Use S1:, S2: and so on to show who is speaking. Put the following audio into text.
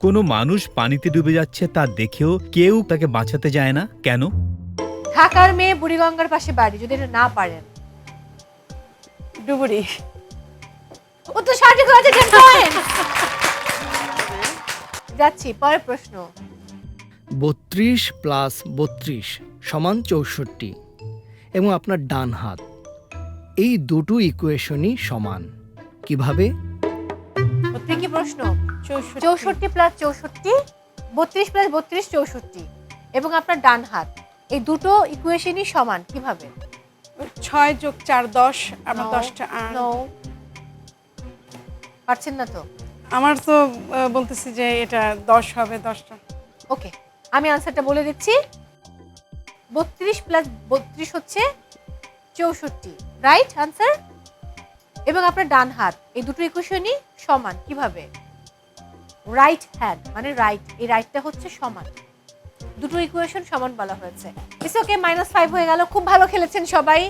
S1: কোনো মানুষ পানিতে ডুবে যাচ্ছে তা দেখেও কেউ তাকে বাঁচাতে যায় না। কেন?
S2: ঢাকার মেয়ে বুড়িগঙ্গার পাশে বাড়ি যদি এটা না পারেন।
S3: ডুবুরি।
S2: ও তো সঠিক হয়েছে ten। যাচ্ছি পরের প্রশ্ন।
S4: বত্রিশ প্লাস বত্রিশ সমান চৌষট্টি এবং আপনার ডান হাত। এই দুটো ইকুয়েশনই সমান। কীভাবে?
S2: কি প্রশ্ন?
S3: চৌষট্টি।
S2: চৌষট্টি প্লাস চৌষট্টি বত্রিশ প্লাস বত্রিশ চৌষট্টি। এবং আপনার ডান হাত। এই দুটো ইকুয়েশনই সমান কীভাবে?
S3: ছয় যোগ চার দশ আমার দশটা
S2: পারছেন না তো?
S3: আমার তো বলতেছি যে এটা দশ হবে দশটা।
S2: ওকে আমি আনসারটা বলে দিচ্ছি। বত্রিশ প্লাস বত্রিশ হচ্ছে চৌষট্টি। রাইট আনসার এবং আপনার ডান হাত, এই দুটো ইকুয়েশনই সমান, কীভাবে? রাইট হ্যান্ড মানে রাইট এই রাইটটা হচ্ছে সমান। দুটো ইকুয়েশন সমান বলা হয়েছে। ইটস ওকে মাইনাস ফাইভ হয়ে গেল, খুব ভালো খেলেছেন সবাই।